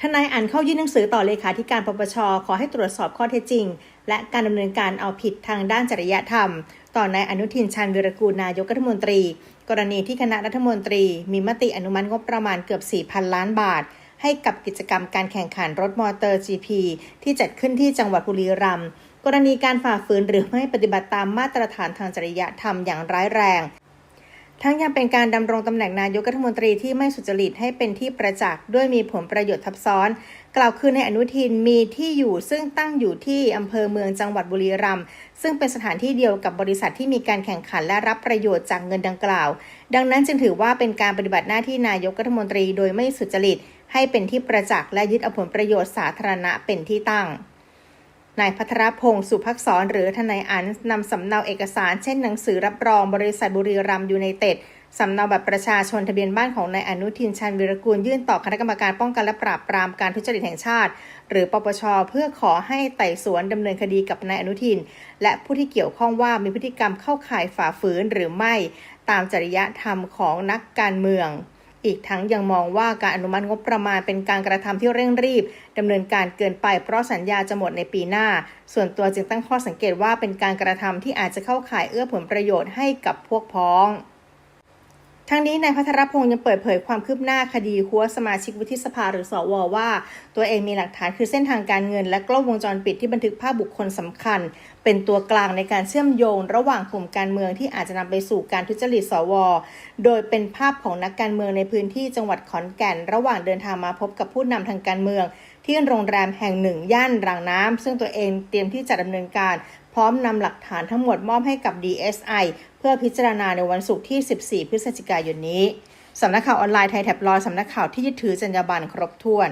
ทนายอันเข้ายื่นหนังสือต่อเลขาธิการปปช ขอให้ตรวจสอบข้อเท็จจริง และการดำเนินการเอาผิดทางด้านจริยธรรม ต่อนายอนุทินชาญวิรกูลนายกรัฐมนตรี กรณีที่คณะรัฐมนตรี มีมติอนุมัติงบประมาณเกือบ 4,000 ล้านบาท ให้กับกิจกรรมการแข่งขันรถมอเตอร์ GP ที่จัดขึ้นที่จังหวัดบุรีรัมย์กรณีการฝ่าฝืนหรือไม่ปฏิบัติตามมาตรฐานทางจริยธรรมอย่างร้ายแรง ทั้งยังเป็นการดำรงตำแหน่งนายกรัฐมนตรีที่ไม่สุจริตให้เป็นที่ประจักษ์ด้วยมีผลประโยชน์ทับซ้อน กล่าวคือในอนุทินมีที่อยู่ซึ่งตั้งอยู่ที่อำเภอเมืองจังหวัดบุรีรัมย์ซึ่งเป็นสถานที่เดียวกับบริษัทที่มีการแข่งขันและรับประโยชน์จากเงินดังกล่าว ดังนั้นจึงถือว่าเป็นการปฏิบัติหน้าที่นายกรัฐมนตรีโดยไม่สุจริต ให้เป็นที่ประจักษ์และยึดเอาผลประโยชน์สาธารณะเป็นที่ตั้ง นายพัทรพงศ์สุภักษรหรือทนายอันนำสำเนาเอกสารเช่นหนังสือรับรองบริษัทบุรีรัมย์ยูไนเต็ดสำเนาบัตรประชาชนทะเบียนบ้านของนายอนุทินชันวิรกูลยื่นต่อคณะกรรมการป้องกันและปราบปรามการทุจริตแห่งชาติ หรือปปช เพื่อขอให้ไต่สวนดำเนินคดีกับนายอนุทิน และผู้ที่เกี่ยวข้องว่ามีพฤติกรรมเข้าข่ายฝ่าฝืนหรือไม่ ตามจริยธรรมของนักการเมือง อีกทั้งยังมองว่าการอนุมัติงบประมาณเป็นการกระทำที่เร่งรีบดำเนินการเกินไปเพราะสัญญาจะหมดในปีหน้า ส่วนตัวจึงตั้งข้อสังเกตว่าเป็นการกระทำที่อาจจะเข้าข่ายเอื้อผลประโยชน์ให้กับพวกพ้อง ทั้งนี้นายพัทรพงศ์ยังเปิดเผยความคืบหน้าคดีหัวสมาชิกวุฒิสภาหรือสวว่า ตัวเองมีหลักฐานคือเส้นทางการเงิน และกล้องวงจรปิดที่บันทึกภาพบุคคลสำคัญ เป็นตัวกลางในการเชื่อมโยง ระหว่างกลุ่มการเมืองที่อาจจะนำไปสู่การทุจริตสว โดยเป็นภาพของนักการเมืองในพื้นที่จังหวัดขอนแก่น ระหว่างเดินทางมาพบกับผู้นำทางการเมือง ที่โรงแรมแห่งหนึ่งย่านรางน้ำซึ่งตัวเองเตรียมที่จะดำเนินการ พร้อมนำหลักฐานทั้งหมดมอบให้กับ DSI เพื่อพิจารณาในวันศุกร์ที่ 14 พฤศจิกายนนี้ สำนักข่าวออนไลน์ไทยแท็บลอยสำนักข่าวที่ยึดถือจรรยาบรรณครบถ้วน